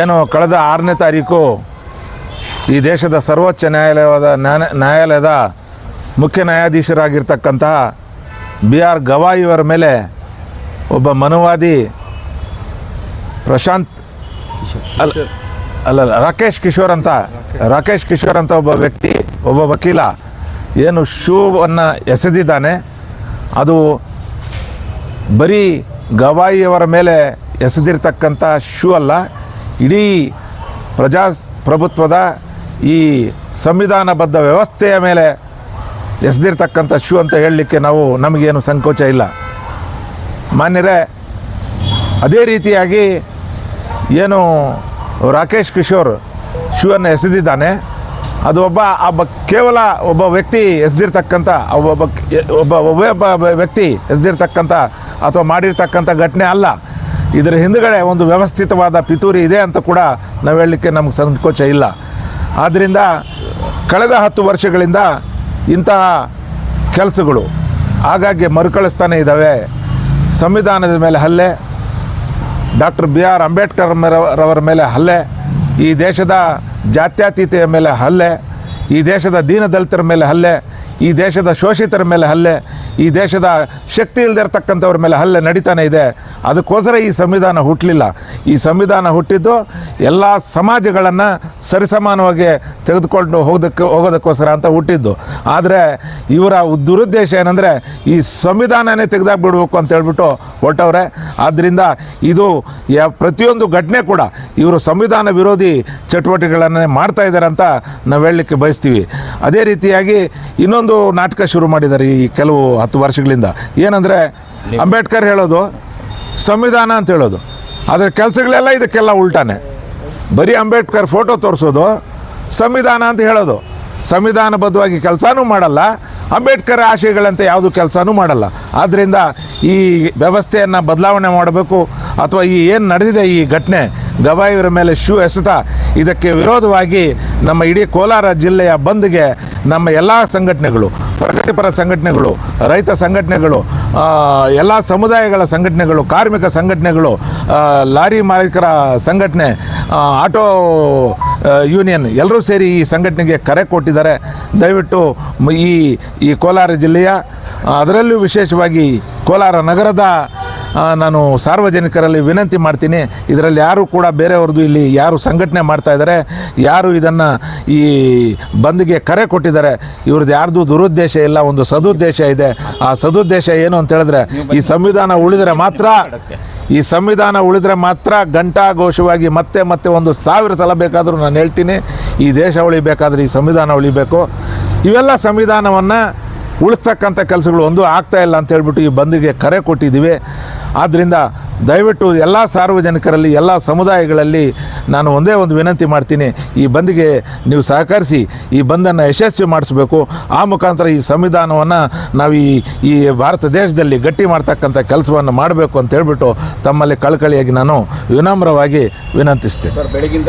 ಏನು ಕಳೆದ ಆರನೇ ತಾರೀಕು ಈ ದೇಶದ ಸರ್ವೋಚ್ಚ ನ್ಯಾಯಾಲಯದ ನ್ಯಾಯ ನ್ಯಾಯಾಲಯದ ಮುಖ್ಯ ನ್ಯಾಯಾಧೀಶರಾಗಿರ್ತಕ್ಕಂತಹ ಬಿ ಆರ್ ಗವಾಯಿಯವರ ಮೇಲೆ ಒಬ್ಬ ಮನುವಾದಿ ಪ್ರಶಾಂತ್ ಅಲ್ಲ ಅಲ್ಲಲ್ಲ ರಾಕೇಶ್ ಕಿಶೋರ್ ಅಂತ, ರಾಕೇಶ್ ಕಿಶೋರ್ ಅಂತ ಒಬ್ಬ ವ್ಯಕ್ತಿ, ಒಬ್ಬ ವಕೀಲ ಏನು ಶೂವನ್ನು ಎಸೆದಿದ್ದಾನೆ. ಅದು ಬರೀ ಗವಾಯಿಯವರ ಮೇಲೆ ಎಸೆದಿರ್ತಕ್ಕಂಥ ಶೂ ಅಲ್ಲ. ಇಡೀ ಪ್ರಜಾಪ್ರಭುತ್ವದ ಈ ಸಂವಿಧಾನಬದ್ಧ ವ್ಯವಸ್ಥೆಯ ಮೇಲೆ ಎಸೆದಿರ್ತಕ್ಕಂಥ ಶೂ ಅಂತ ಹೇಳಲಿಕ್ಕೆ ನಾವು ನಮಗೇನು ಸಂಕೋಚ ಇಲ್ಲ. ಮಾನ್ಯರೇ, ಅದೇ ರೀತಿಯಾಗಿ ಏನು ರಾಕೇಶ್ ಕಿಶೋರ್ ಶೂವನ್ನು ಎಸೆದಿದ್ದಾನೆ, ಅದು ಒಬ್ಬ ಒಬ್ಬ ಕೇವಲ ಒಬ್ಬ ವ್ಯಕ್ತಿ ಎಸೆದಿರ್ತಕ್ಕಂಥ, ಒಬ್ಬ ಒಬ್ಬ, ಒಬ್ಬೇ ವ್ಯಕ್ತಿ ಎಸೆದಿರ್ತಕ್ಕಂಥ ಅಥವಾ ಮಾಡಿರ್ತಕ್ಕಂಥ ಘಟನೆ ಅಲ್ಲ. ಇದರ ಹಿಂದುಗಡೆ ಒಂದು ವ್ಯವಸ್ಥಿತವಾದ ಪಿತೂರಿ ಇದೆ ಅಂತ ಕೂಡ ನಾವು ಹೇಳಲಿಕ್ಕೆ ನಮ್ಗೆ ಸಂಕೋಚ ಇಲ್ಲ. ಆದ್ದರಿಂದ ಕಳೆದ ಹತ್ತು ವರ್ಷಗಳಿಂದ ಇಂತಹ ಕೆಲಸಗಳು ಆಗಾಗ್ಗೆ ಮರುಕಳಿಸ್ತಾನೆ ಇದ್ದಾವೆ ಸಂವಿಧಾನದ ಮೇಲೆ ಹಲ್ಲೆ, ಡಾಕ್ಟರ್ ಬಿ ಆರ್ ಅಂಬೇಡ್ಕರ್ ರವರ ಮೇಲೆ ಹಲ್ಲೆ, ಈ ದೇಶದ ಜಾತ್ಯತೀತೆಯ ಮೇಲೆ ಹಲ್ಲೆ, ಈ ದೇಶದ ದೀನದಲಿತರ ಮೇಲೆ ಹಲ್ಲೆ ಈ ದೇಶದ ಶೋಷಿತರ ಮೇಲೆ ಹಲ್ಲೆ, ಈ ದೇಶದ ಶಕ್ತಿ ಇಲ್ಲದಿರ್ತಕ್ಕಂಥವ್ರ ಮೇಲೆ ಹಲ್ಲೆ ನಡೀತಾನೆ ಇದೆ. ಅದಕ್ಕೋಸ್ಕರ ಈ ಸಂವಿಧಾನ ಹುಟ್ಟಲಿಲ್ಲ ಈ ಸಂವಿಧಾನ ಹುಟ್ಟಿದ್ದು ಎಲ್ಲ ಸಮಾಜಗಳನ್ನು ಸರಿಸಮಾನವಾಗಿ ತೆಗೆದುಕೊಂಡು ಹೋಗೋದಕ್ಕೆ, ಹೋಗೋದಕ್ಕೋಸ್ಕರ ಅಂತ ಹುಟ್ಟಿದ್ದು. ಆದರೆ ಇವರ ದುರುದ್ದೇಶ ಏನಂದರೆ ಈ ಸಂವಿಧಾನನೇ ತೆಗೆದಾಕ್ಬಿಡ್ಬೇಕು ಅಂತ ಹೇಳ್ಬಿಟ್ಟು ಹೊರಟವ್ರೆ. ಆದ್ದರಿಂದ ಇದು ಯ ಪ್ರತಿಯೊಂದು ಘಟನೆ ಕೂಡ ಇವರು ಸಂವಿಧಾನ ವಿರೋಧಿ ಚಟುವಟಿಕೆಗಳನ್ನೇ ಮಾಡ್ತಾ ಇದ್ದಾರೆ ಅಂತ ನಾವು ಹೇಳಲಿಕ್ಕೆ ಬಯಸ್ತೀವಿ. ಅದೇ ರೀತಿಯಾಗಿ ಇನ್ನೊಂದು ನಾಟಕ ಶುರು ಮಾಡಿದ್ದಾರೆ ಈ ಕೆಲವು ಹತ್ತು ವರ್ಷಗಳಿಂದ? ಏನಂದರೆ ಅಂಬೇಡ್ಕರ್ ಹೇಳೋದು ಸಂವಿಧಾನ ಅಂತ ಹೇಳೋದು. ಅದರ ಕೆಲಸಗಳೆಲ್ಲ ಇದಕ್ಕೆಲ್ಲ ಉಲ್ಟಾನೆ. ಬರೀ ಅಂಬೇಡ್ಕರ್ ಫೋಟೋ ತೋರಿಸೋದು ಸಂವಿಧಾನ ಅಂತ ಹೇಳೋದು. ಸಂವಿಧಾನಬದ್ಧವಾಗಿ ಕೆಲಸನೂ ಮಾಡಲ್ಲ ಅಂಬೇಡ್ಕರ್ ಆಶಯಗಳಂತೆ ಯಾವುದು ಕೆಲಸನೂ ಮಾಡಲ್ಲ. ಆದ್ದರಿಂದ ಈ ವ್ಯವಸ್ಥೆಯನ್ನು ಬದಲಾವಣೆ ಮಾಡಬೇಕು ಅಥವಾ ಈ ಏನು ನಡೆದಿದೆ ಈ ಘಟನೆ ಗವಾಯಿಯವರ ಮೇಲೆ ಶೂ ಎಸೆತ. ಇದಕ್ಕೆ ವಿರೋಧವಾಗಿ ನಮ್ಮ ಇಡೀ ಕೋಲಾರ ಜಿಲ್ಲೆಯ ಬಂದ್ಗೆ ನಮ್ಮ ಎಲ್ಲ ಸಂಘಟನೆಗಳು ಪ್ರಗತಿಪರ ಸಂಘಟನೆಗಳು, ರೈತ ಸಂಘಟನೆಗಳು ಎಲ್ಲ ಸಮುದಾಯಗಳ ಸಂಘಟನೆಗಳು, ಕಾರ್ಮಿಕ ಸಂಘಟನೆಗಳು ಲಾರಿ ಮಾಲೀಕರ ಸಂಘಟನೆ ಆಟೋ ಯೂನಿಯನ್ ಎಲ್ಲರೂ ಸೇರಿ ಈ ಸಂಘಟನೆಗೆ ಕರೆ ಕೊಟ್ಟಿದ್ದಾರೆ. ದಯವಿಟ್ಟು ಈ ಈ ಕೋಲಾರ ಜಿಲ್ಲೆಯ, ಅದರಲ್ಲೂ ವಿಶೇಷವಾಗಿ ಕೋಲಾರ ನಗರದ ನಾನು ಸಾರ್ವಜನಿಕರಲ್ಲಿ ವಿನಂತಿ ಮಾಡ್ತೀನಿ. ಇದರಲ್ಲಿ ಯಾರು ಕೂಡ ಬೇರೆಯವ್ರದ್ದು ಇಲ್ಲಿ ಯಾರು ಸಂಘಟನೆ ಮಾಡ್ತಾ ಇದ್ದಾರೆ, ಯಾರು ಇದನ್ನು ಈ ಬಂದ್ಗೆ ಕರೆ ಕೊಟ್ಟಿದ್ದಾರೆ, ಇವ್ರದ್ದು ಯಾರ್ದು ದುರುದ್ದೇಶ ಇಲ್ಲ, ಒಂದು ಸದುದ್ದೇಶ ಇದೆ. ಆ ಸದುದ್ದೇಶ ಏನು ಅಂತ ಹೇಳಿದ್ರೆ, ಈ ಸಂವಿಧಾನ ಉಳಿದರೆ ಮಾತ್ರ, ಈ ಸಂವಿಧಾನ ಉಳಿದರೆ ಮಾತ್ರ ಘಂಟಾಘೋಷವಾಗಿ ಮತ್ತೆ ಮತ್ತೆ ಒಂದು ಸಾವಿರ ಸಲ ಬೇಕಾದರೂ ನಾನು ಹೇಳ್ತೀನಿ, ಈ ದೇಶ ಉಳಿಬೇಕಾದ್ರೆ ಈ ಸಂವಿಧಾನ ಉಳಿಬೇಕು. ಇವೆಲ್ಲ ಸಂವಿಧಾನವನ್ನು ಉಳಿಸ್ತಕ್ಕಂಥ ಕೆಲಸಗಳು ಒಂದು ಆಗ್ತಾ ಇಲ್ಲ ಅಂತ ಹೇಳ್ಬಿಟ್ಟು ಈ ಬಂದಿಗೆ ಕರೆ ಕೊಟ್ಟಿದ್ದೀವಿ. ಆದ್ದರಿಂದ ದಯವಿಟ್ಟು ಎಲ್ಲ ಸಾರ್ವಜನಿಕರಲ್ಲಿ, ಎಲ್ಲ ಸಮುದಾಯಗಳಲ್ಲಿ ನಾನು ಒಂದೇ ಒಂದು ವಿನಂತಿ ಮಾಡ್ತೀನಿ, ಈ ಬಂದಿಗೆ ನೀವು ಸಹಕರಿಸಿ ಈ ಬಂದನ್ನು ಯಶಸ್ವಿ ಮಾಡಿಸ್ಬೇಕು. ಆ ಮುಖಾಂತರ ಈ ಸಂವಿಧಾನವನ್ನು ನಾವು ಈ ಈ ಭಾರತ ದೇಶದಲ್ಲಿ ಗಟ್ಟಿ ಮಾಡ್ತಕ್ಕಂಥ ಕೆಲಸವನ್ನು ಮಾಡಬೇಕು ಅಂತ ಹೇಳ್ಬಿಟ್ಟು ತಮ್ಮಲ್ಲಿ ಕಳಕಳಿಯಾಗಿ ನಾನು ವಿನಮ್ರವಾಗಿ ವಿನಂತಿಸ್ತೇನೆ. ಸರ್, ಬೆಳಗಿಂದ